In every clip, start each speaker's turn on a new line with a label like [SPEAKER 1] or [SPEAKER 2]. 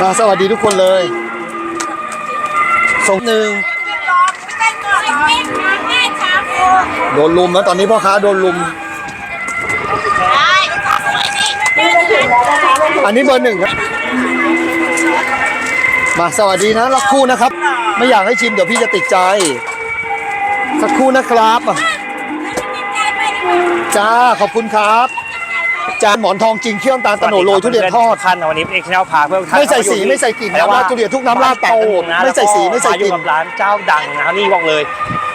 [SPEAKER 1] มาสวัสดีทุกคนเลยส่งหนึ่งโดนลุมแล้วตอนนี้พ่อค้าโดนลุม อันนี้เบอร์หนึ่งครับ มาสวัสดีนะรักคู่นะครับ ไม่อยากให้ชิมเดี๋ยวพี่จะติดใจ สักคู่นะครับจ้าขอบคุณครับ จานหมอนทองจริงเคี่ยวน้ำตาลตะโหนดโรยทุเรียนทอด
[SPEAKER 2] คันวันนี้เอกชแนลพาเพื่อนท่าน
[SPEAKER 1] ไม่ใส่สีไม่ใส่กลิ่น
[SPEAKER 2] แต่ว่า
[SPEAKER 1] น้ำราดทุเรียนทุกน้ำราดตัดกันหมด
[SPEAKER 2] นะ
[SPEAKER 1] ไม่ใส่สีไม่ใส่กลิ่น
[SPEAKER 2] มาอยู่กับร้านเจ้าดังนะนี่บอกเลย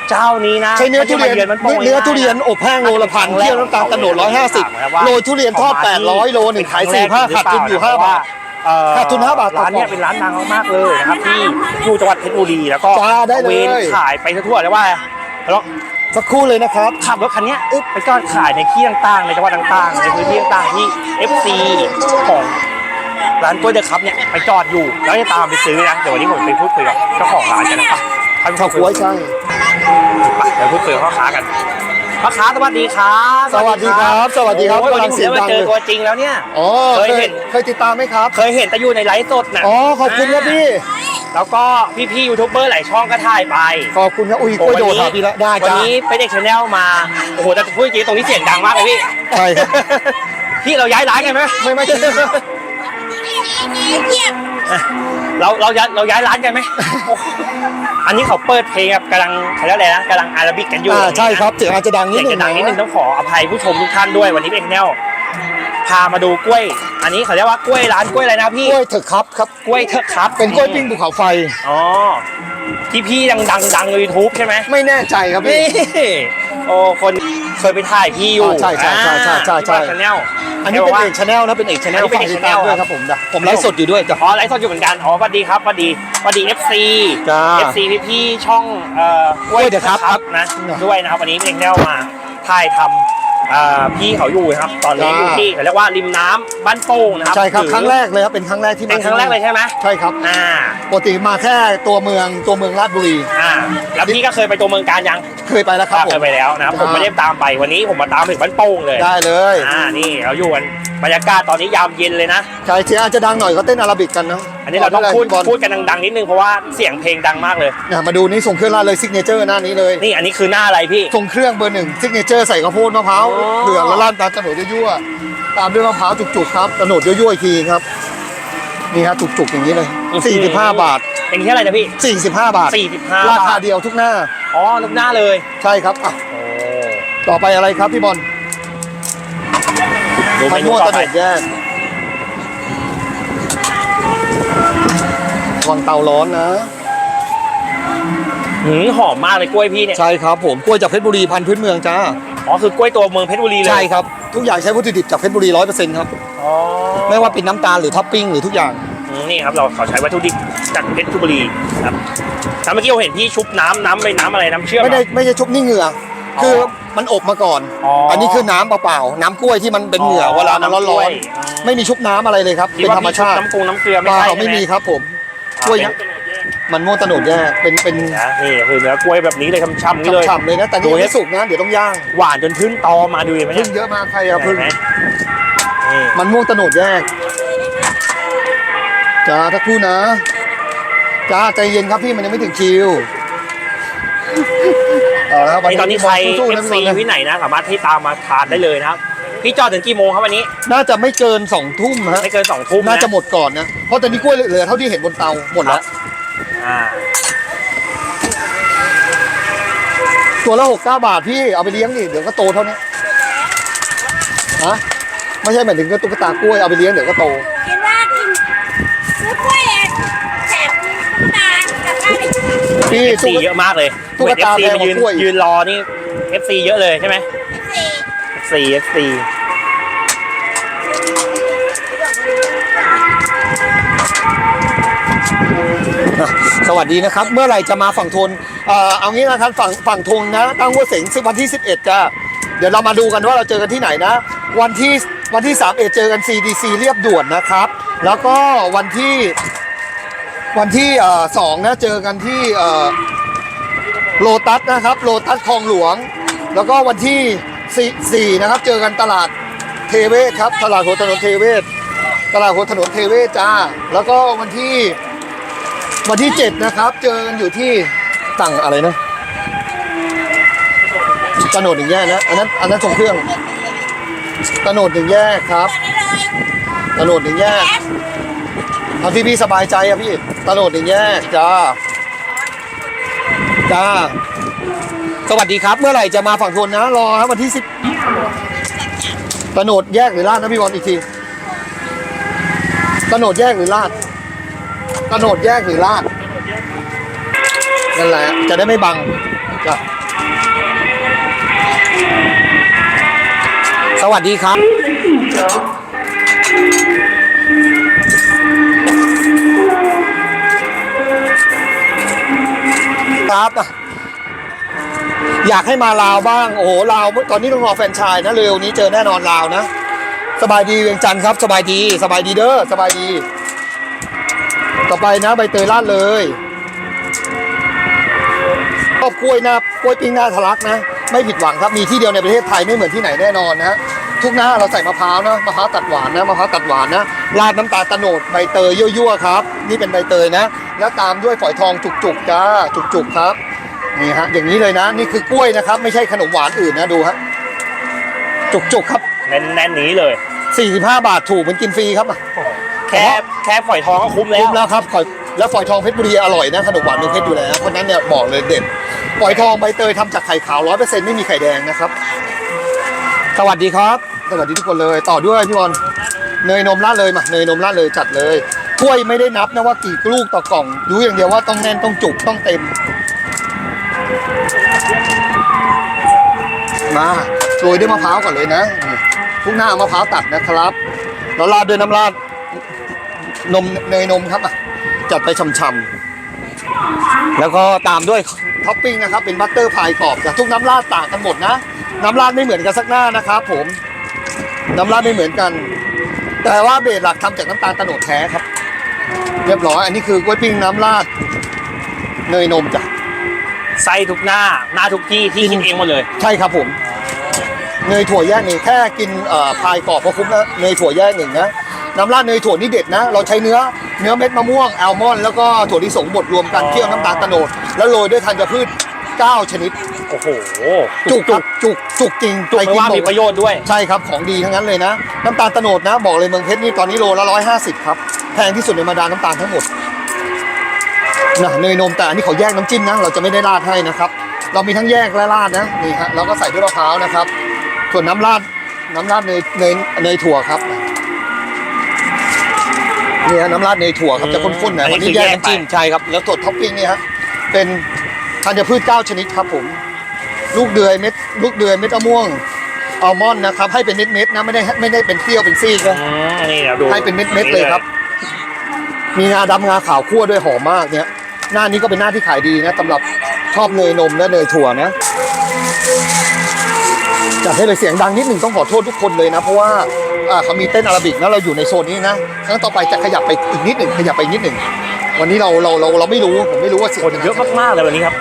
[SPEAKER 2] เจ้านี้นะ
[SPEAKER 1] ใช้เนื้อทุเรียน
[SPEAKER 2] ไม่ใช่มามันโปรย
[SPEAKER 1] เนื้อทุเรียนอบแห้งโลละพันเคี่ยวน้ำตาลตะโหนดร้อยห้าสิบโรยทุเรียนทอดแปดร้อยโลหนึ่งขายสี่ห้าขาดทุนอยู่ห้าบาท
[SPEAKER 2] เอ่อ
[SPEAKER 1] ขาดทุนห้าบาทต่อ
[SPEAKER 2] ร้านเนี้ย
[SPEAKER 1] กล่อง
[SPEAKER 2] เป็นร้านดังมากๆเลยนะครับที่อยู่จังหวัดเพชรบุรีแล้วก็
[SPEAKER 1] จ้าได้เลย
[SPEAKER 2] ตระวนขายไปทั่วๆแล้วว่าแล้ว
[SPEAKER 1] สักครู่เลยนะครับ
[SPEAKER 2] ขับรถคันเนี้ยอึ๊บไปจอดขายในที่ต่างๆ ในจังหวัดต่างๆ ในพื้นที่ต่างๆที่ FC ของร้านกล้วยเดอะคัพเนี่ยไปจอดอยู่ แล้วจะตามไปซื้อนะเดี๋ยววันนี้ผมไปพูดคุยกับเจ้าของร้านกันนะครับ
[SPEAKER 1] ชาวกล้วยใช่
[SPEAKER 2] ไปเดี๋ยวพูดคุยกับพ่อค้ากันพ่อค้าสวัสดีครับ
[SPEAKER 1] สวัสดีครับ สวัสดีครับ
[SPEAKER 2] โอ้ยวันนี้ผม
[SPEAKER 1] กำลังเสียง
[SPEAKER 2] ได้
[SPEAKER 1] ดั
[SPEAKER 2] มางเจอ
[SPEAKER 1] เลย
[SPEAKER 2] ตัวจริงแล้วเนี่ย
[SPEAKER 1] อ๋อ
[SPEAKER 2] เคยเห็น
[SPEAKER 1] เคยติดตามไหมครับ
[SPEAKER 2] เคยเห็นแต่อยู่ในไลฟ์สดนะ
[SPEAKER 1] อ๋อขอบคุณครับพี่
[SPEAKER 2] แล้วก็พี่ๆยูทูบเบอร์หลายช่องก็ถ่ายไป
[SPEAKER 1] ขอบคุณครับอุ้ยกล้วยโดดหาพี่ละได้
[SPEAKER 2] วัน
[SPEAKER 1] จ้า
[SPEAKER 2] นี้ไปเด็กชาแนลมา โอ้โหแต่พูดจริงๆตรงนี้เสียงดังมากเลยพี่
[SPEAKER 1] ใช่ครับ
[SPEAKER 2] พี่เราย้ายร้านกันไหม
[SPEAKER 1] ไม่ไม่
[SPEAKER 2] เราเราย้ายเราย้ายร้านกันไหมโอ้โหอันนี้เขาเปิดเพลงแบบกำลังเขาเรียกอะไรนะกำลังอาราบิกกันอยู่
[SPEAKER 1] อ่าใช่ครับเสียงอาจจะดังนิ
[SPEAKER 2] เสี
[SPEAKER 1] ด
[SPEAKER 2] ยง
[SPEAKER 1] นึ
[SPEAKER 2] จะ
[SPEAKER 1] ง
[SPEAKER 2] ดังนิดนึงต้องขออภัยผู้ชมทุกท่านด้วยวันนี้เป็นแนว พามาดูกล้วย อันนี้เขาเรียกว่ากล้วยร้านกล้วยอะไรนะพี่
[SPEAKER 1] กล้วยเถอะครับครับ
[SPEAKER 2] กล้วยเถอะครับ
[SPEAKER 1] เป็นกล้วยปิ้งภูเขาไฟ
[SPEAKER 2] อ๋อที่พี่ดังดังดังในยูทูบใช่ไหม
[SPEAKER 1] ไม่แน่ใจครับพี่
[SPEAKER 2] นี่โอ้คนเคยไปถ่ายพี่อยู่
[SPEAKER 1] อ่าใช่ใช่ใช่ใช่ใช่ใช่
[SPEAKER 2] ชาแนล
[SPEAKER 1] อันนี้เป็นเอกชาแนลนะเป็นเอกชาแนล
[SPEAKER 2] อันนี้เป็น
[SPEAKER 1] ฝากติด
[SPEAKER 2] Channel
[SPEAKER 1] ตามด้วยครับผมจ้ะผมไลฟ์สดอยู่ด้วยจ้ะ
[SPEAKER 2] อ๋อไลฟ์สดอยู่เหมือนกันอ๋อสวัสดีครับสวัสดีสวัสดี FC
[SPEAKER 1] จ้า
[SPEAKER 2] FC พี่พี่ๆช่องเอ่อก
[SPEAKER 1] ล้วยเดอะครับครับ
[SPEAKER 2] นะด้วยนะครับวันนี้เพลงแนวมาถ่ายทำเอ่อพี่เขาอยู่นะครับ ตอนนี้
[SPEAKER 1] จ้า
[SPEAKER 2] อยู่ที่เขาเรียกว่าริมน้ำบ้านโป่งนะครับ
[SPEAKER 1] ใช่ครับ
[SPEAKER 2] หอ
[SPEAKER 1] ครั้งแรกเลยครับเป็นครั้งแรกที่
[SPEAKER 2] เป็
[SPEAKER 1] มาน
[SPEAKER 2] ครั้งแรกเลยใช่ไหม
[SPEAKER 1] ใช่ครับ
[SPEAKER 2] อ่า
[SPEAKER 1] ปกติมาแค่ตัวเมืองตัวเมืองราชบุรี
[SPEAKER 2] อ่าแล้วพี่ก็เคยไปตัวเมืองการยัง
[SPEAKER 1] เคยไปแล้วครับผ
[SPEAKER 2] เค
[SPEAKER 1] ม
[SPEAKER 2] ยไปแล้วนะครับผม
[SPEAKER 1] อ่า
[SPEAKER 2] ไม่ได้ตามไปวันนี้ผมมาตามถึงบ้านโป่งเลย
[SPEAKER 1] ได้เลย
[SPEAKER 2] อ่านี่เราอยู่กันบรรยากาศตอนนี้ยามเย็นเลยนะ
[SPEAKER 1] ใช่เสียงอาจจะดังหน่อยก็เต้นอาราบิกกันเนาะ
[SPEAKER 2] อันนี้เราต้องพูด
[SPEAKER 1] บอล
[SPEAKER 2] พูดกันดังๆนิดนึงเพราะว่าเสียงเพลงดังมากเลย
[SPEAKER 1] เนี่ยมาดูนี่ส่งเครื่องราดเลยซิกเนเจอร์หน้านี้เลย
[SPEAKER 2] นี่อันนี้คือหน้าอะไรพี่
[SPEAKER 1] ส่งเครื่องเบอร์หนึ่งซิกเนเจอร์ใส่ข้าวโพดมะพร้าว
[SPEAKER 2] อ๋อ
[SPEAKER 1] เผือกแล้วราดตามตะโหนดยั่วๆตามด้วยมะพร้าวจุกๆครับตะโหนดยั่วๆอีกทีครับนี่ฮะจุกๆอย่างนี้เลย45บาท
[SPEAKER 2] เป็นที่อะไรนะพี่
[SPEAKER 1] 45 บาท
[SPEAKER 2] 45
[SPEAKER 1] ราคา
[SPEAKER 2] บาท
[SPEAKER 1] เดียวทุกหน้า
[SPEAKER 2] อ๋อทุกหน้าเลย
[SPEAKER 1] ใช่ครับอะ
[SPEAKER 2] โอ้
[SPEAKER 1] ต่อไปอะไรครับพี่บอล
[SPEAKER 2] ดูเม
[SPEAKER 1] มัน
[SPEAKER 2] นู
[SPEAKER 1] ม่วง
[SPEAKER 2] ต่
[SPEAKER 1] ตะ
[SPEAKER 2] อ
[SPEAKER 1] โห
[SPEAKER 2] ไป
[SPEAKER 1] นดแยกวางเตาร้อนนะ
[SPEAKER 2] หืมหอมมากเลยกล้วยพี่เนี่ย
[SPEAKER 1] ใช่ครับผมกล้วยจากเพชรบุรีพันธุ์พื้นเมืองจ้า
[SPEAKER 2] อ๋อคือกล้วยตัวเมืองเพชรบุรีเลย
[SPEAKER 1] ใช่ครับทุกอย่างใช้วัตถุดิบจากเพชรบุรีร้อยเปอร์เซ็นต์ครับ
[SPEAKER 2] อ๋อ
[SPEAKER 1] ไม่ว่าเป็นน้ำตาลหรือท็อปปิ้งหรือทุกอย่าง
[SPEAKER 2] อืมนี่ครับเราเขาใช้วัตถุดิบ จากเพชรบุรีครับแต่เมื่อกี้เราเห็นพี่ชุบน้ำน้ำไปน้ำอะไรน้ำเชื่อม
[SPEAKER 1] ไม่ได้
[SPEAKER 2] เหรอ
[SPEAKER 1] ไม่ใช่ชุบนี่เหงื่ออ
[SPEAKER 2] อ
[SPEAKER 1] คือมันอบมาก่อน
[SPEAKER 2] อ๋ออั
[SPEAKER 1] นนี้คือน้ำเปล่าๆน้ำกล้วยที่มันเป็นเหงื่อเวลามัน
[SPEAKER 2] น้ำกล้
[SPEAKER 1] ร้อ
[SPEAKER 2] วนย
[SPEAKER 1] ๆไม่มีชุบน้ำอะไรเลยครับ
[SPEAKER 2] คิด
[SPEAKER 1] เป็น
[SPEAKER 2] ว่า
[SPEAKER 1] ธรรม
[SPEAKER 2] พี่ชุบ
[SPEAKER 1] ชาติ
[SPEAKER 2] น้ำกรุงน้ำเกลือ
[SPEAKER 1] เป
[SPEAKER 2] ไม่
[SPEAKER 1] ล่า
[SPEAKER 2] ใช่
[SPEAKER 1] ไม่มี
[SPEAKER 2] ใช่ห
[SPEAKER 1] ครับผมกล้วยยักษ์มันม่วงตะโหนดแย่เป็นเป็น
[SPEAKER 2] นะนี่คือเนื้อกล้วยแบบนี้เลยช่ำๆนี่เลย
[SPEAKER 1] ฉ่ำๆเลยนะแต่
[SPEAKER 2] ดู
[SPEAKER 1] นี่
[SPEAKER 2] ให้
[SPEAKER 1] ไม่สุกนะเดี๋ยวต้องย่าง
[SPEAKER 2] หวานจนพื้นตอมาดูเห็นไหมเนี่
[SPEAKER 1] พึ่
[SPEAKER 2] ย
[SPEAKER 1] งเยอะมากใครอะพึ่ง
[SPEAKER 2] เห็นไหมนี่
[SPEAKER 1] มันม่วงตะโหนดแยกจ้าทักครู่นะ จ้าใจเย็นครับพี่มันยังไม่ถึงคิวเอาละครับวั
[SPEAKER 2] นี่ตอนนี้ใคร
[SPEAKER 1] สู้ๆนะ
[SPEAKER 2] FC
[SPEAKER 1] พี่บอลนะ
[SPEAKER 2] ที่ไหนนะ สามารถที่ตามมาทานได้เลยนะครับ พี่จอดถึงกี่โมงครับวันนี้
[SPEAKER 1] น่าจะไม่เกินสองทุ่มฮะ
[SPEAKER 2] ไม่เกินสองทุ่ม
[SPEAKER 1] น่าจะหมดก่อนนะเพราะตอนนี้กล้วยเหลือเท่าที่เห็นบนเตาหมดแล้ว
[SPEAKER 2] อ่า
[SPEAKER 1] ตัวละหกเก้าบาทพี่เอาไปเลี้ยงดิเดี๋ยวก็โตเท่านี้ฮะไม่ใช่หมายถึงก็ตุ๊กตากล้วยเอาไปเลี้ยงเดี๋ยวก็โต
[SPEAKER 3] กินว่ากิน
[SPEAKER 1] พี่
[SPEAKER 2] เอฟ
[SPEAKER 1] ตุ๊
[SPEAKER 2] ซี
[SPEAKER 1] ก
[SPEAKER 2] เยอะมากเลย
[SPEAKER 1] ตุ๊กตา
[SPEAKER 2] เอฟซี
[SPEAKER 1] แพงกว่า
[SPEAKER 2] มายืน
[SPEAKER 1] กล้วย
[SPEAKER 2] ยืนรอนี่เอฟซีเยอะเลยใช่ไหม
[SPEAKER 3] สี่
[SPEAKER 2] เอฟซีเอฟซี
[SPEAKER 1] สวัสดีนะครับ เมื่อไหร่จะมาฝั่งทนเอ่อเอางี้นะครับฝั่งฝั่งทนนะตั้งหัวเสงซึ่งวันที่ 11จ้าเดี๋ยวเรามาดูกันว่าเราเจอกันที่ไหนนะ วันที่วันที่3เอเจอกัน CDC เรียบด่วนนะครับ แล้วก็วันที่ วันที่สองนะเจอกันที่โลตัสนะครับโลตัสคลองหลวง แล้วก็วันที่สี่สี่นะครับ เจอกันตลาดเทเวศครับ ตลาดหัวถนนเทเวศตลาดหัวถนนเทเวศจ้า แล้วก็วันที่วันที่7นะครับ เจอกันอยู่ที่ต่างอะไรนะตโนดหนึ่งแยกนะอันนั้นอันนั้นส่งเครื่องตโนดหนึ่งแยกครับตโนดหนึ่งแยก เอาที่พี่สบายใจอะพี่ตโนดหนึ่งแยกจ้าจ้า สวัสดีครับ เมื่อไหร่จะมาฝั่งทนนะ รอครับวันที่สิบตโนดแยกหรือลาดนะพี่บอลอีกทีตโนดแยกหรือลาดตโนดแยกหรือลาดนั่นแหละ จะได้ไม่บังจ้ะสวัสดีครับ ครับ อยากให้มาลาวบ้าง โอ้โหลาวตอนนี้ต้องรอแฟนชายนะ เร็วนี้เจอแน่นอนลาวนะ สบายดีเวียงจันทร์ครับ สบายดี สบายดีเด้อ สบายดี ต่อไปนะ ใบเตยลาดเลยชอบกล้วยหน้ากล้วยปิ้งหน้าทะลักนะ ไม่ผิดหวังครับ มีที่เดียวในประเทศไทยไม่เหมือนที่ไหนแน่นอนนะทุกหน้าเราใส่มะพร้าวนะมะพร้าวตัดหวานนะมะพร้าวตัดหวานนะราดน้ำตาลตะโนดใบเตยยั่วๆครับ นี่เป็นใบเตยนะ แล้วตามด้วยฝอยทองจุกๆจ้าจุกๆครับนี่ฮะอย่างนี้เลยนะนี่คือกล้วยนะครับ ไม่ใช่ขนมหวานอื่นนะดูฮะจุกๆครับ
[SPEAKER 2] แน่นๆนี้เลย
[SPEAKER 1] 45 บาทถูกเหมือนกินฟรีครับ
[SPEAKER 2] แค่แค่ฝอยทองก็คุ้มแล้
[SPEAKER 1] คุ้
[SPEAKER 2] ว
[SPEAKER 1] มแล้วครับขอยแล้วฝอยทองเพชรบุรีอร่อยนะขนมหวานเมืองเพชรอยู่แล้วคนนั้นเนี่ยบอกเลยเด็ดฝอยทองใบเตยทำจากไข่ขาวร้อยเปอร์เซ็นต์ไม่มีไข่แดงนะครับสวัสดีครับสวัสดีทุกคนเลยต่อด้วยพี่บอลเนยนมราดเลยมาเนยนมราดเลยจัดเลย ถ้วยไม่ได้นับนะว่ากี่ลูกต่อกล่อง รู้อย่างเดียวว่าต้องแน่นต้องจุกต้องเต็ม มาโรยด้วยมะพร้าวก่อนเลยนะทุกหน้ามะพร้าวตัดนะครับแล้วราดด้วยน้ำราดนมเนยนมครับอะจัดไปช่ำๆแล้วก็ตามด้วยท็อปปิ้งนะครับเป็นบัตเตอร์พายกรอบจากทุกน้ำราดต่างกันหมดนะ น้ำราดไม่เหมือนกันสักหน้านะครับผมน้ำราดไม่เหมือนกัน แต่ว่าเบสหลักทำจากน้ำตาลตะโนดแท้ครับ เรียบร้อย อันนี้คือกล้วยปิ้งน้ำราดเนยนมจ้ะ
[SPEAKER 2] ไส้ทุกหน้า หน้าทุกที่ที่คิดเองหมดเลย
[SPEAKER 1] ใช่ครับผม เนยถั่วแยกนี่แค่กินเอ่อพายกรอบก็คุ้มแล้วเนยถั่วแยกหนึ่งนะน้ำราดเนยถั่วนี่เด็ดนะ เราใช้เนื้อเนื้อเม็ดมะม่วงแอลมอนด์แล้วก็ถั่วลิสงบดรวมกัน
[SPEAKER 2] อ๋อ
[SPEAKER 1] เคี่ยวน้ำตาลตะโนดแล้วโรยด้วยธัญพืช 9 ชนิด
[SPEAKER 2] โอ้โห
[SPEAKER 1] จุกครับจุกจุกจริง
[SPEAKER 2] จุก
[SPEAKER 1] ไป
[SPEAKER 2] ไม่
[SPEAKER 1] กิน
[SPEAKER 2] ว่า
[SPEAKER 1] หม
[SPEAKER 2] มี
[SPEAKER 1] ด
[SPEAKER 2] ประโยชน์ด้วย
[SPEAKER 1] ใช่ครับของดีทั้งนั้นเลยนะ น้ำตาลตะโนดนะ บอกเลยเมืองเพชรนี่ตอนนี้โลละ 150 ครับ แพงที่สุดในบรรดาน้ำตาลทั้งหมดนะเนยนมแต่อันนี้เขาแยกน้ำจิ้มนะ เราจะไม่ได้ราดให้นะครับ เรามีทั้งแยกและราดนะนี่ฮะเราก็ใส่ด้วยมะพร้าวนะครับ ส่วนน้ำราดน้ำราดเนยเนยเนยถั่วครับนี่ฮะน้ำราดเนยถั่วครับจะข้นๆนะ
[SPEAKER 2] อันนี้
[SPEAKER 1] วันนี้
[SPEAKER 2] คือ
[SPEAKER 1] แยก
[SPEAKER 2] แยก
[SPEAKER 1] น้ำจิ้ม
[SPEAKER 2] ไป
[SPEAKER 1] ใช่ครับแล้วส่วนท็อปปิ้งนี่ฮะเป็น ธัญพืช 9 ชนิดครับผม ลูกเดือยเม็ดลูกเดือยเม็ดมะม่วงอัลมอนด์นะครับ ให้เป็นเม็ดๆนะไม่ได้ไม่ได้เป็นเสี้ยวเป็นซี่นะ
[SPEAKER 2] อืมนี่เดี๋ยวดู
[SPEAKER 1] ให้เป็นเม็ดๆเลยครับ มีงาดำงาขาวคั่วด้วยหอมมากเนี่ย หน้านี้ก็เป็นหน้าที่ขายดีนะสำหรับชอบเนยนมและเนยถั่วนะ จัดให้เลยเสียงดังนิดหนึ่งต้องขอโทษทุกคนเลยนะ เพราะว่าอ่าเขามีเต้นอาราบิกนะเราอยู่ในโซนนี้นะครั้งต่อไปจะขยับไปอีกนิดหนึ่งขยับไปนิดหนึ่งวันนี้เราเราเราเราไม่รู้ผมไม่รู้ว่าเสียง
[SPEAKER 2] คนเยอะมากๆเลยวันนี้ครับ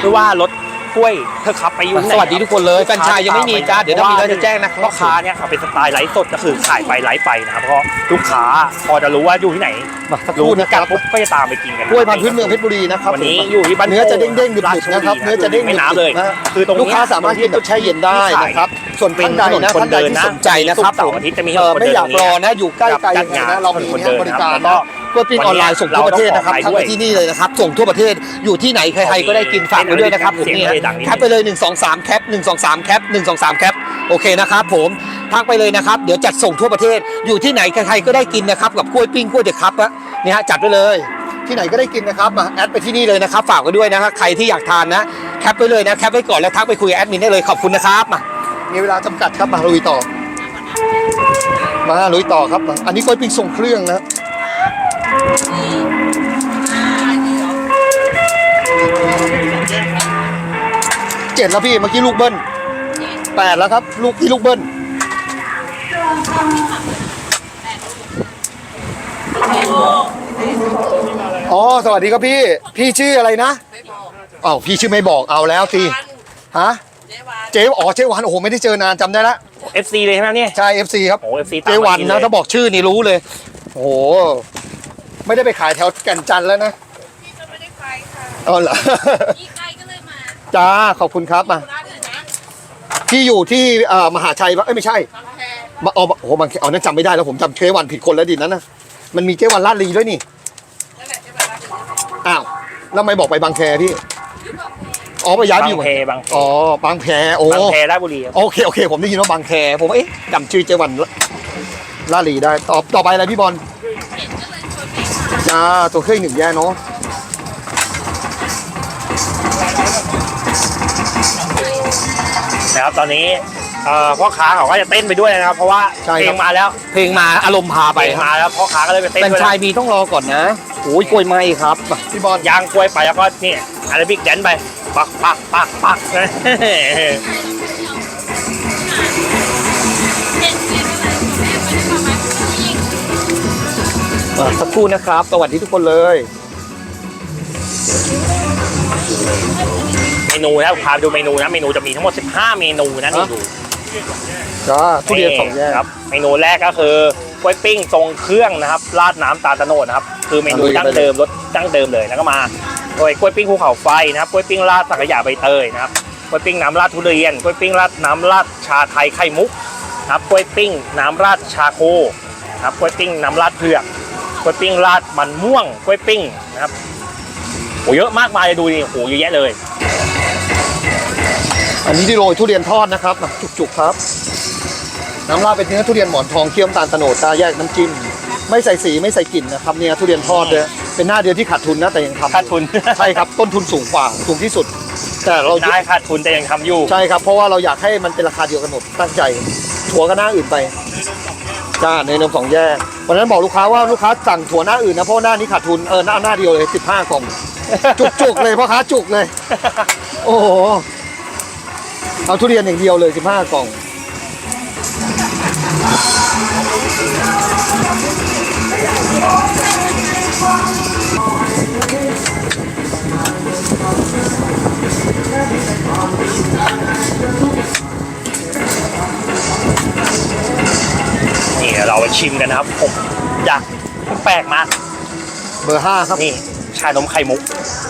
[SPEAKER 2] ไม่ว่ารถกล้วยเธอขับไปอยู่ที่ไหน
[SPEAKER 1] สวัสดีทุกคนเลยแฟรนไชส์ยังไม่มีจ้าเดี๋ยวถ้ามีแล้วจะแจ้งนะ
[SPEAKER 2] พ่อค้าเนี่ยเขาเป็นสไตล์ไลฟ์สดก็คือขายไปไลฟ์ไปนะครับเพราะลูกค้าพอจะรู้ว่าอยู่ที่ไหน
[SPEAKER 1] มาสักค
[SPEAKER 2] รู้
[SPEAKER 1] รู่
[SPEAKER 2] พิ
[SPEAKER 1] นะค
[SPEAKER 2] กั
[SPEAKER 1] รั
[SPEAKER 2] ด
[SPEAKER 1] บ
[SPEAKER 2] ปุ๊บก็จะตามไปกินกัน
[SPEAKER 1] กล้วยพันธุ์พื้นเมืองเพชรบุรีนะครับ
[SPEAKER 2] วันนี้อยู่ที่บ้าน
[SPEAKER 1] เนื้อจะเด้งๆดึ
[SPEAKER 2] รา
[SPEAKER 1] บ
[SPEAKER 2] ช
[SPEAKER 1] ๆนะครับ
[SPEAKER 2] บุรี
[SPEAKER 1] เนื้อจะเด้ง
[SPEAKER 2] ไม่
[SPEAKER 1] ๆ
[SPEAKER 2] น้ำเลย
[SPEAKER 1] นะ
[SPEAKER 2] คือตรง
[SPEAKER 1] ลูก
[SPEAKER 2] เนี้ย
[SPEAKER 1] ค้าสามารถกินแบบแช่เย็นได้นะครับส่วน
[SPEAKER 2] เป็น
[SPEAKER 1] ท่านใดนะ
[SPEAKER 2] ถนนคน
[SPEAKER 1] ท่านใด
[SPEAKER 2] เดิน
[SPEAKER 1] ที่
[SPEAKER 2] นะ
[SPEAKER 1] สนใจนะครับ
[SPEAKER 2] ศุกร์เสาร์
[SPEAKER 1] ผม
[SPEAKER 2] อาทิตย์จะมี
[SPEAKER 1] เอ่อ
[SPEAKER 2] ถนนคน
[SPEAKER 1] ไม่
[SPEAKER 2] เดิน
[SPEAKER 1] อยากรอนะอยู่ใกล้ไกล
[SPEAKER 2] จั
[SPEAKER 1] ยั
[SPEAKER 2] ด
[SPEAKER 1] งไง
[SPEAKER 2] งาน
[SPEAKER 1] นะเรามี
[SPEAKER 2] ถนนคน
[SPEAKER 1] เนี่ย
[SPEAKER 2] เดิน
[SPEAKER 1] บริการ
[SPEAKER 2] แล้วก็
[SPEAKER 1] นะเพื่อปิ้งออนไลน์ส่งทั่วประเทศนะครับ
[SPEAKER 2] เรา
[SPEAKER 1] ทั้ง
[SPEAKER 2] ต้อง
[SPEAKER 1] ไปที่นี่เลยนะครับ ส่งทั่วประเทศอยู่ที่ไหนใครๆก็ได้กินฝากไปด้วยนะครับผม
[SPEAKER 2] เสียง
[SPEAKER 1] นี่
[SPEAKER 2] เลยดังนิดนึง
[SPEAKER 1] แคปไปเลย 1 2 3 แคป 1 2 3 แคป 1 2 3 แคปโอเคนะครับผมทักไปเลยนะครับ เดี๋ยวจัดส่งทั่วประเทศอยู่ที่ไหนใครๆก็ได้กินนะครับกับกล้วยปิ้งกล้วยเด็กครับอะเนี่ยฮะจัดไปเลยที่ไหนก็ได้กินนะครับมาแอดไปที่นี่เลยนะครับ ฝากไว้ด้วยนะครับใครที่อยากทานนะแคปไปเลยนะแคปไว้ก่อนแล้วทักไปคุยกับแอดมินได้เลยขอบคุณนะครับมามีเวลาจำกัดครับมาลุยต่อ มาลุยต่อครับมาอันนี้กล้วยปิ้งทรงเครื่องนะ เจ็ดแล้วพี่เมื่อกี้ลูกเบิ้ลแปดแล้วครับ ลูกที่ลูกเบิ้ลอ๋อสวัสดีครับพี่ พี่ชื่ออะไรนะอ๋อพี่ชื่อไม่บอกเอาแล้วสิฮะเจ๊อ๋อเจ๊วานโอ้โหไม่ได้เจอนานจำได้ละ
[SPEAKER 2] FC เลยใช่ไหมเนี่ย
[SPEAKER 1] ใช่ FC ครับ
[SPEAKER 2] โอ้ FC
[SPEAKER 1] เจวันนะ ถ้าบอกชื่อนี่รู้เลย โอ้โห ไม่ได้ไปขายแถวแก่นจันทร์แล้วนะ
[SPEAKER 3] พี่ก็ไม่ได้ไปค่ะ
[SPEAKER 1] อ๋อเหรอ
[SPEAKER 3] พี่ใกล้ก็เลยมา
[SPEAKER 1] จ้าขอบคุณครับมา
[SPEAKER 3] ร้านอื่นนะ
[SPEAKER 1] ที่อยู่ที่เอ่อมหาชัยปะเอ้ยไม่ใช่
[SPEAKER 3] บางแพ
[SPEAKER 1] มาอ๋อโอ้โหบางเอานั้นจำไม่ได้แล้วผมจำเจวันผิดคนแล้วดินั้นนะมันมีเจวันลาดลีด้วยนี่
[SPEAKER 3] นั่นแหละจะไปร้านอื่น
[SPEAKER 1] อ้าวแล้วทำไมบอกไปบางแคพี่
[SPEAKER 3] พี่บอกแพ
[SPEAKER 1] อ๋อไปย้ายไป
[SPEAKER 2] บา
[SPEAKER 1] องยู่
[SPEAKER 2] เพบางเพ
[SPEAKER 1] อ๋อบางแคโอ้
[SPEAKER 2] บางเพราชบุรีครับ
[SPEAKER 1] โอเคโอเค ผมได้ยินว่าบางแค ผมว่าเอ๊ะจำชื่อเจวันลาดลีได้ต่อต่อไปอะไรพี่บอล
[SPEAKER 3] เห็นก็เลยชวนพี่มา
[SPEAKER 1] จ้าตัวเครื่องหนึ่งแย่เนาะ
[SPEAKER 2] นะครับตอนนี้เอ่อพ่อค้าเขาก็จะเต้นไปด้วยนะครับ เพราะว่าเพลงมาแล้ว
[SPEAKER 1] เพลงมาอารมณ์พา
[SPEAKER 2] เพ
[SPEAKER 1] ไป
[SPEAKER 2] ลงมาแล้วพ่อค้าก็เลยไปเต้น
[SPEAKER 1] แต่
[SPEAKER 2] ด้วย
[SPEAKER 1] ชายมีต้องรอก่อนนะโอ้ยกล้วยไม้ครับพี่บอล
[SPEAKER 2] ย่างกล้วยไปแล้วก็นี่อาราบิกแดนไปปักปักปักปัก
[SPEAKER 3] เห็นเห็นอะไรตัวแม่ไปได้ประมาณนี้
[SPEAKER 1] อะสักครู่นะครับสวัสดีทุกคนเลย
[SPEAKER 2] เม นูนะพาไปดูเมนูนะ เมนูจะมีทั้งหมด 15 เมนูนะนี่
[SPEAKER 1] ฮะ
[SPEAKER 2] ดู
[SPEAKER 1] จ้าทุเรียนสองแยก
[SPEAKER 2] ครับ เมนูแรกก็คือกล้วยปิ้งทรงเครื่องนะครับ ราดน้ำตาลตะโนดนะครับ คือเมนู
[SPEAKER 1] อะลุยกั
[SPEAKER 2] ดั้
[SPEAKER 1] น
[SPEAKER 2] ง
[SPEAKER 1] ไปเลย
[SPEAKER 2] เดิมรสดั้งเดิมเลยแล้วก็มาโดยกล้วยปิ้งภูเขาไฟนะครับกล้วยปิ้งราดสังขยาใบเตยนะครับกล้วยปิ้งน้ำราดทุเรียนกล้วยปิ้งราดน้ำราดชาไทยไข่มุกนะครับกล้วยปิ้งน้ำราดชาโคนะครับกล้วยปิ้งน้ำราดเผือกกล้วยปิ้งราดมันม่วงกล้วยปิ้งนะครับโหเยอะมากมายเลยดูดิโหเยอะแยะเลย
[SPEAKER 1] อันนี้ที่โรยทุเรียนทอดนะครับแบบจุกๆครับ น้ำราดเป็นเนื้อทุเรียนหมอนทองเคี่ยวน้ำตาลโตโนดตาแยกน้ำจิ้มไม่ใส่สีไม่ใส่กลิ่นนะครับเนี่ยทุเรียนทอดเลยเป็นหน้าเดียวที่ขาดทุนนะแต่ยังทำ
[SPEAKER 2] ขาดทุน
[SPEAKER 1] ใช่ครับต้นทุนสูงกว่าสูงที่สุด แต่เรา
[SPEAKER 2] ได้ขาดทุนแต่ยังทำอยู่
[SPEAKER 1] ใช่ครับเพราะว่าเราอยากให้มันเป็นราคาเดียวกันหมดตั้งใจถั่วก็หน้าอื่นไป จ้าเนนมสองแยกวันนั้นบอกลูกค้าว่าลูกค้าสั่งถั่วหน้าอื่นนะเพราะหน้านี้ขาดทุนเออหน้าหน้าเดียวเลยสิบห้ากล่อง จุกๆเลยพ่อค้าจุกเลย โอ้โหเอาทุเรียนอย่างเดียวเลยสิบห้ากล่อง
[SPEAKER 2] นี่เราไปชิมกันนะครับผมอยากแปลกมาก
[SPEAKER 1] เบอร์ห้าครับ
[SPEAKER 2] นี่ ชานมไข่มุก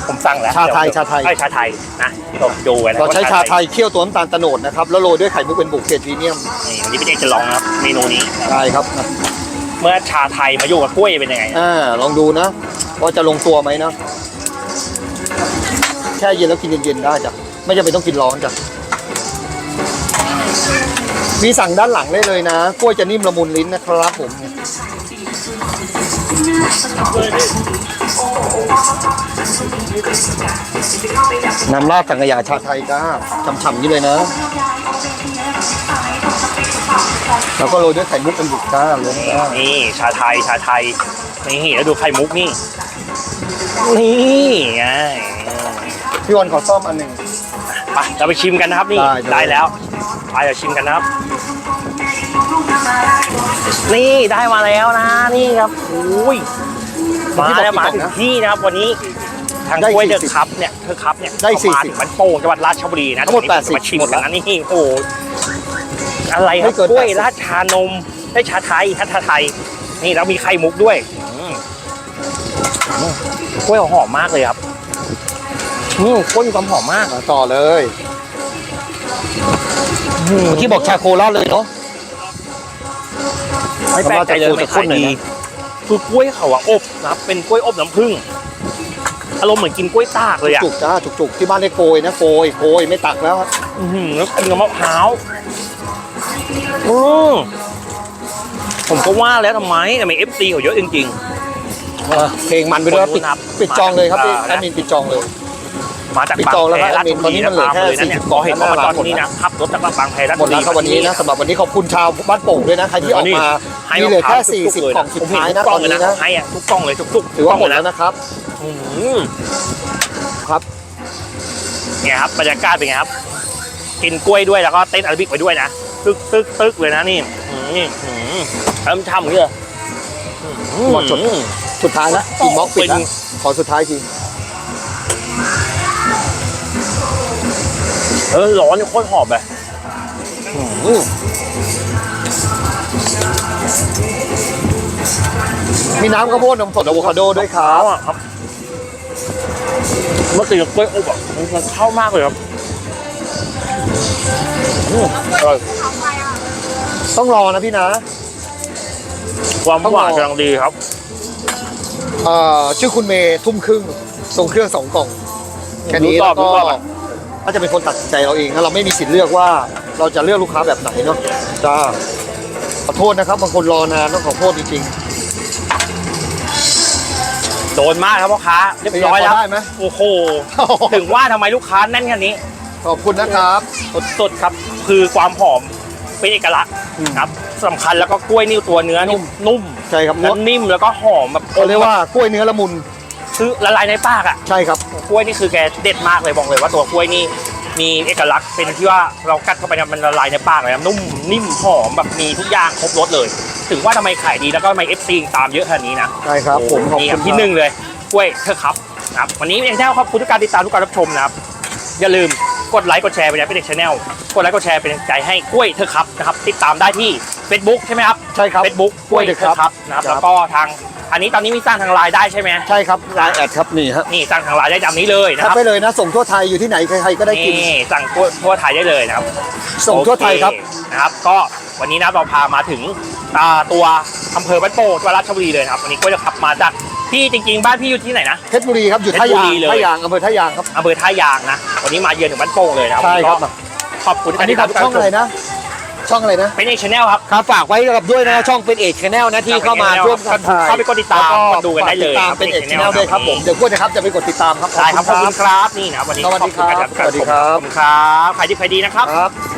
[SPEAKER 2] ผมสั่งแล้ว
[SPEAKER 1] ชาไทย
[SPEAKER 2] เดี๋ว
[SPEAKER 1] ชาไทย
[SPEAKER 2] เอ้ชาไทยนะลองดูกันนะ
[SPEAKER 1] เราใช้
[SPEAKER 2] ว่
[SPEAKER 1] ชาไทยเคี่ยวตัวน้ำตาลโตโนดนะครับ แล้วโรยด้วยไข่มุกเป็นบุกเกรดพรีเมียม
[SPEAKER 2] นี่วันนี้พี่เอกจะลองนะครับเมนูนี้
[SPEAKER 1] ได้ครับ
[SPEAKER 2] เมื่อชาไทยมาอยู่กับกล้วยเป็นยังไง
[SPEAKER 1] อ่าลองดูนะว่าจะลงตัวไหมนะแช่เย็นแล้วกินเย็นๆได้จ้ะไม่จำเป็นต้องกินร้อนจ้ะ มีสั่งด้านหลังได้เลยนะ กล้วยจะนิ่มละมุนลิ้นนะครับผมน้ำราดสังขยาชาไทยจ้าฉ่ำๆนี่เลยนะ แล้วก็โรยด้วยไข่มุกเป็นบุกจ้าเลยจ้า
[SPEAKER 2] นี่ชาไทยชาไทย นี่แล้วดูไข่มุกนี่ นี่ไง
[SPEAKER 1] พี่วอนขอซ่อมอันหนึ่ง
[SPEAKER 2] ไปเราไปชิมกันนะครับนี่
[SPEAKER 1] ได้เลย
[SPEAKER 2] ได้แล้ว ไปเราชิมกันนะครับ นี่ได้มาแล้วนะนี่ครับอุ้ยมาแล้วมาถึงที่นะครับวันนี้ทาง
[SPEAKER 1] ได้
[SPEAKER 2] กล้วยเดอะ
[SPEAKER 1] 40
[SPEAKER 2] คัพเนี่ยเธอคัพเนี่ย
[SPEAKER 1] ได้
[SPEAKER 2] เข้ามา
[SPEAKER 1] 40
[SPEAKER 2] ถึงมันโป่งจังหวัดราชบุรีนะ
[SPEAKER 1] ทั้งหมด
[SPEAKER 2] เยวนี้
[SPEAKER 1] 80
[SPEAKER 2] มาชิม
[SPEAKER 1] หมด
[SPEAKER 2] กั
[SPEAKER 1] แล้
[SPEAKER 2] น
[SPEAKER 1] ว
[SPEAKER 2] นะนี่โอ้โหอะไรครั
[SPEAKER 1] ไม่
[SPEAKER 2] บ
[SPEAKER 1] เกิน
[SPEAKER 2] กล้วย
[SPEAKER 1] 80
[SPEAKER 2] ราดชานม ได้ชาไทยชาไทย นี่แล้วมีไข่มุกด้วยอืมอืมกล้วยหอมมากเลยครับอืมกล้วยมีความหอมมาก
[SPEAKER 1] มาต่อเลยเมื่อกี้บอกชาโคลาเลยเนาะ
[SPEAKER 2] ไม่แปลกใจเลย
[SPEAKER 1] สำหรับ
[SPEAKER 2] ไม่
[SPEAKER 1] จะ
[SPEAKER 2] ขาย
[SPEAKER 1] หน่อย
[SPEAKER 2] ดี
[SPEAKER 1] นะ
[SPEAKER 2] คือกล้วยเขาอะอบนะครับเป็นกล้วยอบน้ำผึ้งอารมณ์เหมือนกินกล้วยตากเลยอะ
[SPEAKER 1] จุกๆจ้าจุกๆที่บ้านได้โกยนะโกยโกยไม่ตักแล้วครับ
[SPEAKER 2] อื้อหือแล้วกินกับมะพร้าวอืมผมก็ว่าแล้วทำไมทำไมเอฟซีเขาเยอะจริง
[SPEAKER 1] เพลงมันไปด้วยครับปิด
[SPEAKER 2] คนดูนับ
[SPEAKER 1] ปิดจองเลยครับพี่
[SPEAKER 2] มา
[SPEAKER 1] แอดมินปิดจองเลย
[SPEAKER 2] ๆ มาจาก
[SPEAKER 1] ปิด
[SPEAKER 2] บาง
[SPEAKER 1] จองแล้ว
[SPEAKER 2] แพ
[SPEAKER 1] ครับ
[SPEAKER 2] ราชบุรี
[SPEAKER 1] ตอนนี้มันเหลือแค่
[SPEAKER 2] ตามเลยนะเนี่ย
[SPEAKER 1] 40
[SPEAKER 2] ก็เห็นว่ามาจอด
[SPEAKER 1] หมด
[SPEAKER 2] ที่นี่
[SPEAKER 1] แล้ว
[SPEAKER 2] นะขับรถจากบางแพราช
[SPEAKER 1] หม
[SPEAKER 2] บุ
[SPEAKER 1] ด
[SPEAKER 2] รี
[SPEAKER 1] แล้วครับวันนี้นะสำหรับวันนี้ขอบคุณชาวบ้านโป่งด้วยนะใครที่ออกมา
[SPEAKER 2] ให้
[SPEAKER 1] มีเหลือแค่
[SPEAKER 2] มะพร้าวทุ
[SPEAKER 1] 40
[SPEAKER 2] ๆ
[SPEAKER 1] กล่องสุดท้ายนะ
[SPEAKER 2] ผม
[SPEAKER 1] ตอน
[SPEAKER 2] เห็
[SPEAKER 1] นี้
[SPEAKER 2] ทุกกล่องเลย
[SPEAKER 1] นะ
[SPEAKER 2] ให้อะทุกกล่องเลยทุกๆ
[SPEAKER 1] ถือว่าหมด
[SPEAKER 2] กล่
[SPEAKER 1] แล้
[SPEAKER 2] ง
[SPEAKER 1] วนะครับ
[SPEAKER 2] อื้อหือ
[SPEAKER 1] ครับ
[SPEAKER 2] เนี่ยครับบรรยากาศเป็นไงครับกินกล้วยด้วยแล้วก็เต้นอาราบิกไปด้วยนะตึกตึกตึกเลยนะนี่อื้อนี่อื้อเริ่มทำอย่างนี้เลยอื้อ
[SPEAKER 1] หมดจดสุดท้ายแล้วกินม็อกปิดแล้ว
[SPEAKER 2] เป็น
[SPEAKER 1] ขอสุดท้ายที
[SPEAKER 2] เออร้อนนี่โคตรหอมเลย
[SPEAKER 1] อืมมีน้ำข้าวโพดนมสดอะโวคาโดด้วยครับ
[SPEAKER 2] เข้าอะครับเมื่อกี้กล้วยอบอะมันเข้ามากเลยครับอืมอร่อย
[SPEAKER 1] ต้องรอนะพี่นะ
[SPEAKER 2] ความหวานกำลังดีครับ
[SPEAKER 1] เอ่อชื่อคุณเมย์ทุ่มครึ่งส่งเครื่องสองกล่องแค่นี้
[SPEAKER 2] ดูตอ
[SPEAKER 1] แล้
[SPEAKER 2] บ
[SPEAKER 1] ว
[SPEAKER 2] ดู
[SPEAKER 1] ก็
[SPEAKER 2] ตอบอะ
[SPEAKER 1] ถ้าจะเป็นคนตัดสินใจเราเองนะเราไม่มีสิทธิ์เลือกว่าเราจะเลือกลูกค้าแบบไหนเนาะจ้าขอโทษนะครับบางคนรอนานต้องขอโทษจริง
[SPEAKER 2] โดนมากครับพ่อค้า
[SPEAKER 1] ๆ
[SPEAKER 2] เรียบร้อยแล้ว
[SPEAKER 1] ได้ไหม
[SPEAKER 2] โอ้โหถึงว่าทำไมลูกค้าแน่นขนาดนี้
[SPEAKER 1] ขอบคุณนะครับ
[SPEAKER 2] สดๆครับ คือความหอมเป็นเอกลักษณ์
[SPEAKER 1] อืม
[SPEAKER 2] ครับสำคัญแล้วก็กล้วยนี่ตัวเนื้อนุ่มนุ่ม
[SPEAKER 1] ใช่ครับ
[SPEAKER 2] แล้วนิ่มแล้วก็หอมแบบ
[SPEAKER 1] เขาเรียกว่ากล้วยเนื้อละมุน
[SPEAKER 2] คือละลายในปากอะ
[SPEAKER 1] ใช่ครับ
[SPEAKER 2] กล้วยนี่คือแกเด็ดมากเลยบอกเลยว่าตัวกล้วยนี่มีเอกลักษณ์เป็นที่ว่าเรากัดเข้าไปเนี่ยมันละลายในปากเลยนะนุ่มนิ่มหอมแบบมีทุกอย่างครบรสเลย ถึงว่าทำไมขายดีแล้วก็ทำไมเอฟซีตามเยอะขนาดนี้นะ
[SPEAKER 1] ใช่ครับผมขอบ
[SPEAKER 2] นี่
[SPEAKER 1] คุ
[SPEAKER 2] ครั
[SPEAKER 1] ณ
[SPEAKER 2] บที่หนึ่งเลยกล้วยเธอครับนะครับวันนี้อย่างแท้ขอบคุณทุกการติดตามทุกการรับชมนะครับอย่าลืมกดไลค์กดแชร์ไปยังเป็นเด็กชาแนลกดไลค์กดแชร์เป็นกำลังใจให้กล้วยเธอครับนะครับติดตามได้ที่ Facebook ใช่ไหมครับ
[SPEAKER 1] ใช่ครับ
[SPEAKER 2] เฟซบุ๊กกล้วยเธอครับนะครับ
[SPEAKER 1] ครับ
[SPEAKER 2] แล้วก็ทาง อันนี้ตอนนี้มีสร้างทางไลน์ได้ใช่ไหม
[SPEAKER 1] ใช่ครับไลน์แอดครับนี่ฮะ
[SPEAKER 2] นี่สร้างทางไลน์ได้จำนี้เลยนะ
[SPEAKER 1] ทั
[SPEAKER 2] ค
[SPEAKER 1] ก
[SPEAKER 2] รับ
[SPEAKER 1] ไปเลยนะ ส่งทั่วไทยอยู่ที่ไหนใครๆก็ได้กิน
[SPEAKER 2] นี่สั่งทั่วทั่วไทยได้เลยนะครับ
[SPEAKER 1] ส่งทั่วไทยครับ
[SPEAKER 2] โอเนะครับก็วันนี้นะครับเราพามาถึงอ่าตัวอำเภอบ้านโป่งจังหวัดราชบุรีเลยนะครับวันนี้ก็จะขับมาจากพี่จริงๆ บ้านพี่อยู่ที่ไหนนะ
[SPEAKER 1] เพชรบุรีครับอยู่ท่ายาง
[SPEAKER 2] เพชรบุรีเลย
[SPEAKER 1] ท่ายางอำเภอท่ายางครับ
[SPEAKER 2] อำเภอท่ายางนะวันนี้มาเยือนถึงบ้านโป่งเลยนะครับ
[SPEAKER 1] ใช่ครับ
[SPEAKER 2] วันนี้ก็ขอบคุณ
[SPEAKER 1] อันนี้ครับ
[SPEAKER 2] ที่ติดตาม
[SPEAKER 1] ช่องอะไรนะ ช่องอะไรนะ
[SPEAKER 2] เป็นเอกชแนลครับ
[SPEAKER 1] ครับฝากไว้กับด้วยนะช่องเป็นเอกชแนลนะที่เข้ามาร่วมกันถ่าย
[SPEAKER 2] เข้าไปกดติดตาม
[SPEAKER 1] แล้ว
[SPEAKER 2] กดดูกันได้เลย
[SPEAKER 1] ฝาติดตาม
[SPEAKER 2] ครับ
[SPEAKER 1] เป็นเอกชแนล
[SPEAKER 2] Channel
[SPEAKER 1] ด้วยครับผมเดี๋ยวพวกนะครับจะไปกดติดตามครับ
[SPEAKER 2] ได้ครับขอบคุณ
[SPEAKER 1] ค
[SPEAKER 2] ครับนี่นะวันนี้
[SPEAKER 1] สวัสดีครับ
[SPEAKER 2] ขอณ
[SPEAKER 1] สวัสดีครับ
[SPEAKER 2] ขอบคุณครับขายดีขายดีนะครับ
[SPEAKER 1] รับ